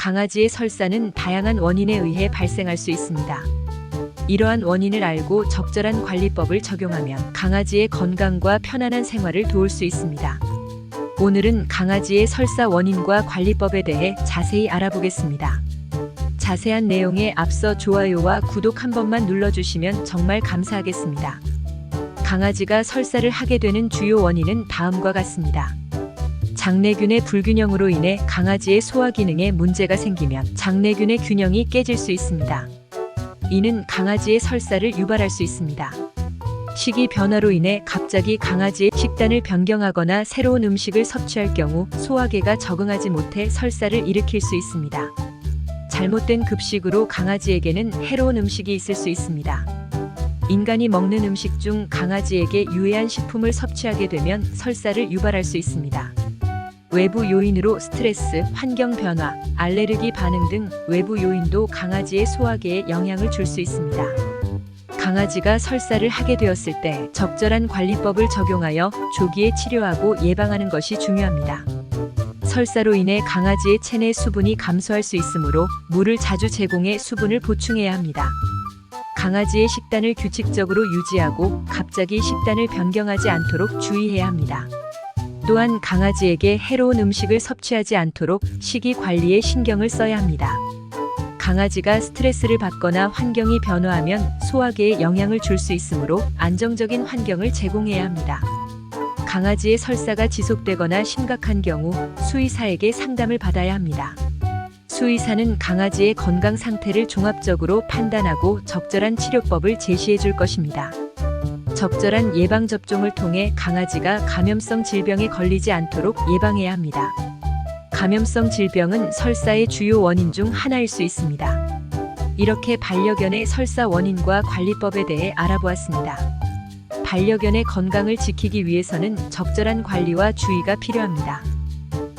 강아지의 설사는 다양한 원인에 의해 발생할 수 있습니다. 이러한 원인을 알고 적절한 관리법을 적용하면 강아지의 건강과 편안한 생활을 도울 수 있습니다. 오늘은 강아지의 설사 원인과 관리법에 대해 자세히 알아보겠습니다. 자세한 내용에 앞서 좋아요와 구독 한 번만 눌러주시면 정말 감사하겠습니다. 강아지가 설사를 하게 되는 주요 원인은 다음과 같습니다. 장내균의 불균형으로 인해 강아지의 소화 기능에 문제가 생기면 장내균의 균형이 깨질 수 있습니다. 이는 강아지의 설사를 유발할 수 있습니다. 식이 변화로 인해 갑자기 강아지의 식단을 변경하거나 새로운 음식을 섭취할 경우 소화계가 적응하지 못해 설사를 일으킬 수 있습니다. 잘못된 급식으로 강아지에게는 해로운 음식이 있을 수 있습니다. 인간이 먹는 음식 중 강아지에게 유해한 식품을 섭취하게 되면 설사를 유발할 수 있습니다. 외부 요인으로 스트레스, 환경 변화, 알레르기 반응 등 외부 요인도 강아지의 소화계에 영향을 줄 수 있습니다. 강아지가 설사를 하게 되었을 때 적절한 관리법을 적용하여 조기에 치료하고 예방하는 것이 중요합니다. 설사로 인해 강아지의 체내 수분이 감소할 수 있으므로 물을 자주 제공해 수분을 보충해야 합니다. 강아지의 식단을 규칙적으로 유지하고 갑자기 식단을 변경하지 않도록 주의해야 합니다. 또한 강아지에게 해로운 음식을 섭취하지 않도록 식이 관리에 신경을 써야 합니다. 강아지가 스트레스를 받거나 환경이 변화하면 소화계에 영향을 줄 수 있으므로 안정적인 환경을 제공해야 합니다. 강아지의 설사가 지속되거나 심각한 경우 수의사에게 상담을 받아야 합니다. 수의사는 강아지의 건강 상태를 종합적으로 판단하고 적절한 치료법을 제시해 줄 것입니다. 적절한 예방접종을 통해 강아지가 감염성 질병에 걸리지 않도록 예방해야 합니다. 감염성 질병은 설사의 주요 원인 중 하나일 수 있습니다. 이렇게 반려견의 설사 원인과 관리법에 대해 알아보았습니다. 반려견의 건강을 지키기 위해서는 적절한 관리와 주의가 필요합니다.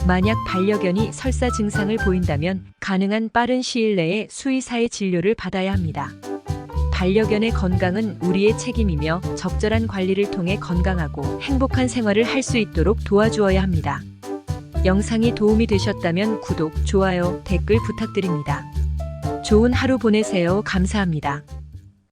만약 반려견이 설사 증상을 보인다면 가능한 빠른 시일 내에 수의사의 진료를 받아야 합니다. 반려견의 건강은 우리의 책임이며 적절한 관리를 통해 건강하고 행복한 생활을 할 수 있도록 도와주어야 합니다. 영상이 도움이 되셨다면 구독, 좋아요, 댓글 부탁드립니다. 좋은 하루 보내세요. 감사합니다.